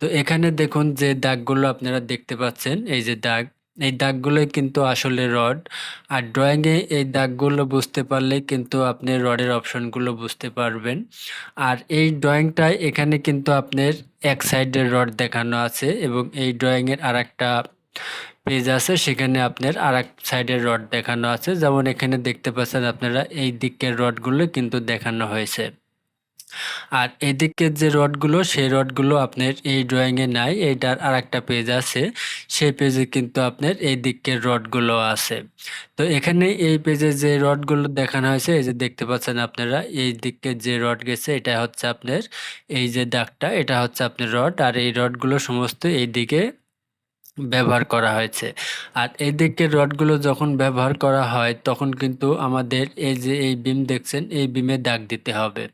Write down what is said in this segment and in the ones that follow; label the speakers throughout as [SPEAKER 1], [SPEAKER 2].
[SPEAKER 1] তো এখানে দেখুন যে দাগগুলো আপনারা দেখতে পাচ্ছেন, এই যে দাগ, এই দাগগুলোই কিন্তু আসলে রড। আর ড্রয়িংয়ে এই দাগগুলো বুঝতে পারলে কিন্তু আপনি রডের অপশনগুলো বুঝতে পারবেন। আর এই ড্রয়িংটায় এখানে কিন্তু আপনার এক সাইডের রড দেখানো আছে এবং এই ড্রয়িংয়ের আর একটা পেজ আছে, সেখানে আপনার আর এক সাইডের রড দেখানো আছে। যেমন এখানে দেখতে পাচ্ছেন আপনারা এই দিকের রডগুলো কিন্তু দেখানো হয়েছে। আর এদিকের যে রডগুলো, সেই রডগুলো আপনার এই ড্রয়িংয়ে নাই, এইটার আর একটা পেজ আছে। সেই পেজে কিন্তু আপনার এই দিকের রডগুলো আছে। তো এখানে এই পেজে যে রডগুলো দেখানো হয়েছে, এই যে দেখতে পাচ্ছেন আপনারা, এই দিকে যে রড গেছে, এটা হচ্ছে আপনার এই যে দাগটা, এটা হচ্ছে আপনার রড, আর এই রডগুলো সমস্ত এই দিকে ব্যবহার করা হয়েছে। আর এই দিকের রডগুলো যখন ব্যবহার করা হয়, তখন কিন্তু আমাদের এই যে এই বিম দেখছেন, এই বিমে দাগ দিতে হবে।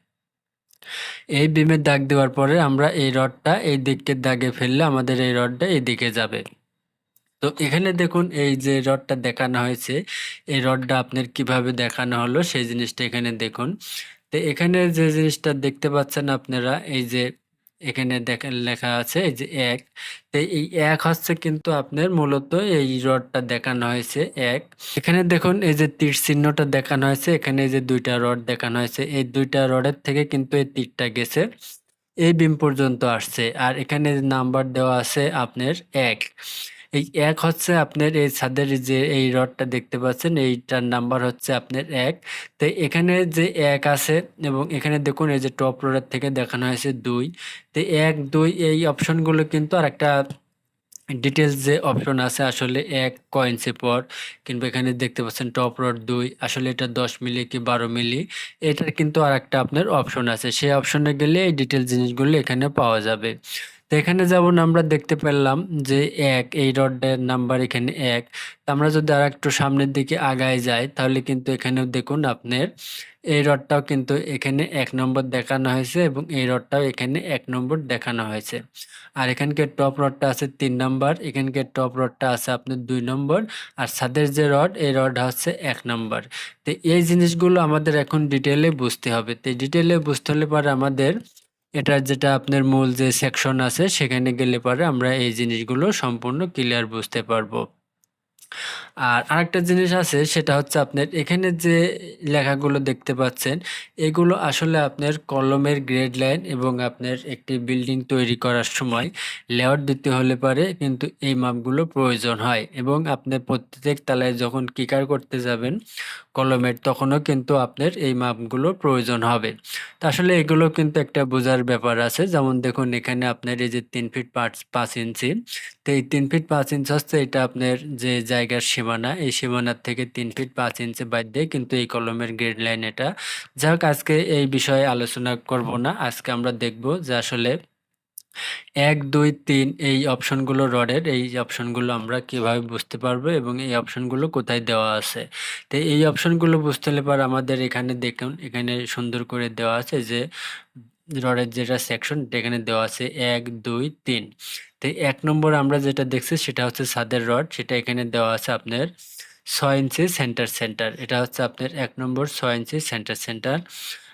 [SPEAKER 1] এই বিমের দাগ দেওয়ার পরে আমরা এই রডটা এই দিককে দাগে ফেললে আমাদের এই রডটা এই দিকে যাবে। তো এখানে দেখুন এই যে রডটা দেখানো হয়েছে, এই রডটা আপনার কীভাবে দেখানো হলো সেই জিনিসটা এখানে দেখুন। তো এখানে যে জিনিসটা দেখতে পাচ্ছেন আপনারা, এই যে এখানে দেখেন লেখা আছে যে এক এই এক হচ্ছে কিন্তু আপনার মূলত এই রডটা দেখানো হয়েছে, এক। এখানে দেখুন এই যে তীর চিহ্নটা দেখানো হয়েছে, এখানে যে দুইটা রড দেখানো হয়েছে, এই দুইটা রডের থেকে কিন্তু এই তীরটা গেছে, এই বিম পর্যন্ত আসছে, আর এখানে নাম্বার দেওয়া আছে আপনার এক। এই এক হচ্ছে আপনার এই ছাদের যে এই রডটা দেখতে পাচ্ছেন, এইটার নাম্বার হচ্ছে আপনার এক। তো এখানে যে এক আছে এবং এখানে দেখুন এই যে টপ রোডের থেকে দেখানো হয়েছে দুই। তো এক, দুই এই অপশনগুলো কিন্তু আর একটা ডিটেলস যে অপশন আছে, আসলে এক কয়েন্সে পর কিংবা এখানে দেখতে পাচ্ছেন টপ রড দুই, আসলে এটা দশ মিলি কি বারো মিলি, এটার কিন্তু আর একটা আপনার অপশন আছে। সেই অপশনে গেলে এই ডিটেলস জিনিসগুলো এখানে পাওয়া যাবে। তো এখানে যেমন আমরা দেখতে পেলাম যে এক, এই রডের নাম্বার এখানে এক। আমরা যদি আর একটু সামনের দিকে আগায় যাই, তাহলে কিন্তু এখানেও দেখুন আপনার, এই রডটাও কিন্তু এখানে এক নম্বর দেখানো হয়েছে এবং এই রডটাও এখানে এক নম্বর দেখানো হয়েছে। আর এখানকার টপ রডটা আছে তিন নম্বর, এখানকার টপ রডটা আছে আপনার দুই নম্বর, আর ছাদের যে রড, এই রড হচ্ছে এক নম্বর। তো এই জিনিসগুলো আমাদের এখন ডিটেলে বুঝতে হবে। তো ডিটেলে বুঝতে হলে পরে আমাদের এটার যেটা আপনার মূল যে সেকশন আছে, সেখানে গেলে পরে আমরা এই জিনিসগুলো সম্পূর্ণ ক্লিয়ার বুঝতে পারব। আর আরেকটা জিনিস আছে, সেটা হচ্ছে আপনার এখানে যে লেখাগুলো দেখতে পাচ্ছেন, এগুলো আসলে আপনার কলমের গ্রেড লাইন এবং আপনার একটি বিল্ডিং তৈরি করার সময় লেআউট দিতে হলে পারে, কিন্তু এই মাপগুলো প্রয়োজন হয়। এবং আপনার প্রত্যেক তালায় যখন কিকার করতে যাবেন কলমের, তখনও কিন্তু আপনার এই মাপগুলো প্রয়োজন হবে। তা আসলে এগুলো কিন্তু একটা বোঝার ব্যাপার আছে। যেমন দেখুন, এখানে আপনার এই যে তিন ফিট পাঁচ পাঁচ ইঞ্চি। তো এই তিন ফিট পাঁচ ইঞ্চ হচ্ছে এটা আপনার যে জায়গার সীমানা, এই সীমানার থেকে তিন ফিট পাঁচ ইঞ্চি বাদ দিয়ে কিন্তু এই কলমের গ্রেড লাইন এটা। যাই হোক আজকে এই বিষয়ে আলোচনা করব না। আজকে আমরা দেখব যে আসলে এক, দুই, তিন এই অপশনগুলো রডের, এই অপশনগুলো আমরা কীভাবে বুঝতে পারব এবং এই অপশনগুলো কোথায় দেওয়া আছে? তো এই অপশনগুলো বুঝতে হলে পর আমাদের এখানে দেখুন, এখানে সুন্দর করে দেওয়া আছে যে রডের যেটা সেকশন এখানে দেওয়া আছে এক, দুই, তিন। তো এক নম্বর আমরা যেটা দেখছি সেটা হচ্ছে ছাদের রড, সেটা এখানে দেওয়া আছে আপনার ছয় ইঞ্চি সেন্টার সেন্টার এটা হচ্ছে আপনার এক নম্বর ছয় ইঞ্চি সেন্টার সেন্টার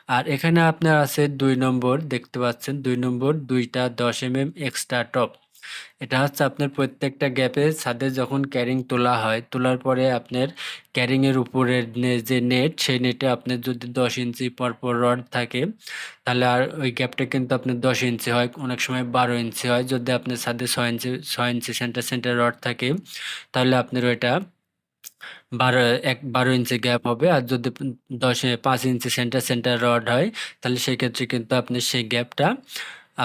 [SPEAKER 1] আর এখানে আপনার আছে দুই নম্বর, দেখতে পাচ্ছেন দুই নম্বর, দুইটা দশ এম এম এক্সট্রা টপ এটা হচ্ছে আপনার প্রত্যেকটা গ্যাপে ছাদে যখন ক্যারিং তোলা হয়, তোলার পরে আপনার ক্যারিংয়ের উপরের যে নেট সেই নেটে আপনার যদি দশ ইঞ্চি পরপর রড থাকে, তাহলে আর ওই গ্যাপটা কিন্তু আপনার দশ ইঞ্চি হয়, অনেক সময় বারো ইঞ্চি হয়। যদি আপনার ছাদে ছয় ইঞ্চি ছয় ইঞ্চি সেন্টার সেন্টার রড থাকে, তাহলে আপনার ওইটা বারো, এক, বারো ইঞ্চি গ্যাপ হবে। আর যদি দশে পাঁচ ইঞ্চি সেন্টার সেন্টার রড হয়, তাহলে সেক্ষেত্রে কিন্তু আপনি সেই গ্যাপটা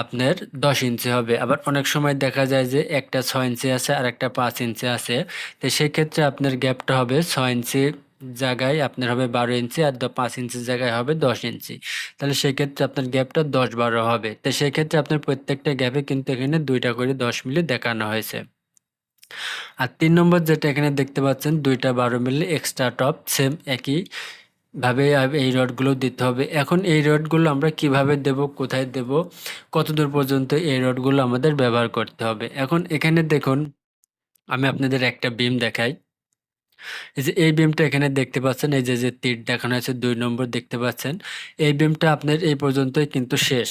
[SPEAKER 1] আপনার দশ ইঞ্চি হবে। আবার অনেক সময় দেখা যায় যে একটা ছয় ইঞ্চি আছে আর একটা পাঁচ ইঞ্চি আছে। তো সেক্ষেত্রে আপনার গ্যাপটা হবে ছয় ইঞ্চি জায়গায় আপনার হবে বারো ইঞ্চি আর পাঁচ ইঞ্চির জায়গায় হবে দশ ইঞ্চি তাহলে সেক্ষেত্রে আপনার গ্যাপটা দশ, বারো হবে। তো সেক্ষেত্রে আপনার প্রত্যেকটা গ্যাপে কিন্তু এখানে দুইটা করে দশ মিলি দেখানো হয়েছে। আর তিন নম্বর যেটা এখানে দেখতে পাচ্ছেন, দুইটা বারো মিলি এক্সট্রা টপ সেম একই ভাবে এই রডগুলো দিতে হবে। এখন এই রডগুলো আমরা কীভাবে দেব, কোথায় দেব, কতদূর পর্যন্ত এই রডগুলো আমাদের ব্যবহার করতে হবে? এখন এখানে দেখুন, আমি আপনাদের একটা বিম দেখাই। এই যে এই বিমটা এখানে দেখতে পাচ্ছেন, এই যে যে তীর দেখানো হয়েছে দুই নম্বর দেখতে পাচ্ছেন, এই বিমটা আপনার এই পর্যন্তই কিন্তু শেষ।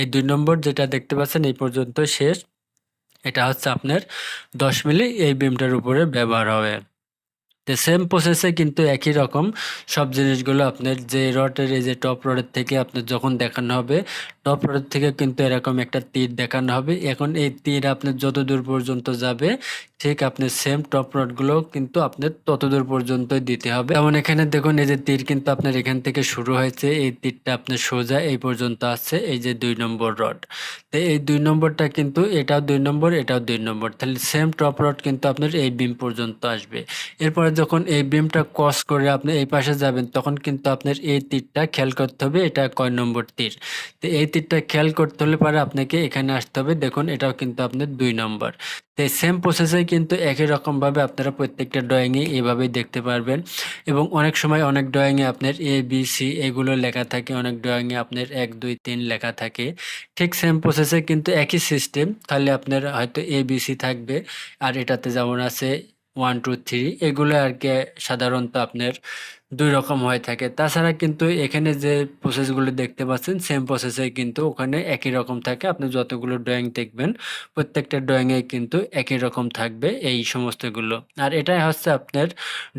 [SPEAKER 1] এই দুই নম্বর যেটা দেখতে পাচ্ছেন, এই পর্যন্ত শেষ। এটা হচ্ছে আপনার দশ মিলি এই বিমটার উপরে ব্যবহার হবে। তো সেম প্রসেসে কিন্তু একই রকম সব জিনিসগুলো আপনার যে রডের এই যে টপ রডের থেকে আপনার যখন দেখানো হবে টপ রডের থেকে কিন্তু এরকম একটা তীর দেখানো হবে। এখন এই তীর আপনার যত দূর পর্যন্ত যাবে ঠিক আপনি সেম টপ রডগুলো কিন্তু আপনার ততদূর পর্যন্তই দিতে হবে। যেমন এখানে দেখুন, এই যে তীর কিন্তু আপনার এখান থেকে শুরু হয়েছে, এই তীরটা আপনার সোজা এই পর্যন্ত আসছে এই যে দুই নম্বর রড তো এই দুই নম্বরটা কিন্তু এটাও দুই নম্বর, এটাও দুই নম্বর। তাহলে সেম টপ রড কিন্তু আপনার এই বিম পর্যন্ত আসবে। এরপরে যখন এই বিমটা ক্রস করে আপনি এই পাশে যাবেন, তখন কিন্তু আপনার এই তীরটা খেয়াল করতে হবে, এটা কয় নম্বর তীর। তো এই তীরটা খেয়াল করতে হলে পরে আপনাকে এখানে আসতে হবে, দেখুন এটাও কিন্তু আপনার দুই নম্বর। তো সেম প্রসেসে কিন্তু একই রকমভাবে আপনারা প্রত্যেকটা ড্রয়িংয়ে এভাবেই দেখতে পারবেন। এবং অনেক সময় অনেক ড্রয়িংয়ে আপনার এ বি সি এগুলো লেখা থাকে, অনেক ড্রয়িংয়ে আপনার এক, দুই, তিন লেখা থাকে। ঠিক সেম প্রসেসে কিন্তু একই সিস্টেম তাহলে আপনার হয়তো এ বি সি থাকবে। আর এটাতে যেমন আছে ওয়ান টু থ্রি এগুলো আর কি সাধারণত আপনার দুই রকম হয়ে থাকে। তাছাড়া কিন্তু এখানে যে প্রসেসগুলো দেখতে পাচ্ছেন সেম প্রসেসে কিন্তু ওখানে একই রকম থাকে। আপনি যতগুলো ড্রয়িং দেখবেন, প্রত্যেকটা ড্রয়িংয়ে কিন্তু একই রকম থাকবে এই সমস্তগুলো। আর এটাই হচ্ছে আপনার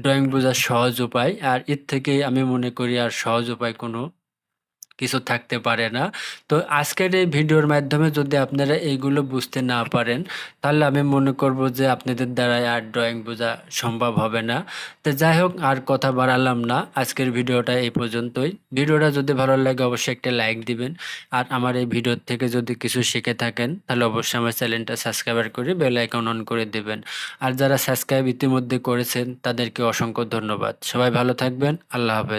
[SPEAKER 1] ড্রয়িং বোঝার সহজ উপায়। আর এর থেকে আমি মনে করি আর সহজ উপায় কোনো কিছু থাকতে পারে না। তো আজকের এই ভিডিওর মাধ্যমে যদি আপনারা এইগুলো বুঝতে না পারেন, তাহলে আমি মনে করব যে আপনাদের দ্বারাই আর ড্রয়িং বোঝা সম্ভব হবে না। তো যাই হোক, আর কথা বাড়ালাম না। আজকের ভিডিওটা এই পর্যন্তই। ভিডিওটা যদি ভালো লাগে, অবশ্যই একটা লাইক দিবেন। আর আমার এই ভিডিওর থেকে যদি কিছু শিখে থাকেন, তাহলে অবশ্যই আমার চ্যানেলটা সাবস্ক্রাইব করে বেল আইকন অন করে দেবেন। আর যারা সাবস্ক্রাইব ইতিমধ্যে করেছেন, তাদেরকে অসংখ্য ধন্যবাদ। সবাই ভালো থাকবেন। আল্লাহ হাফেজ।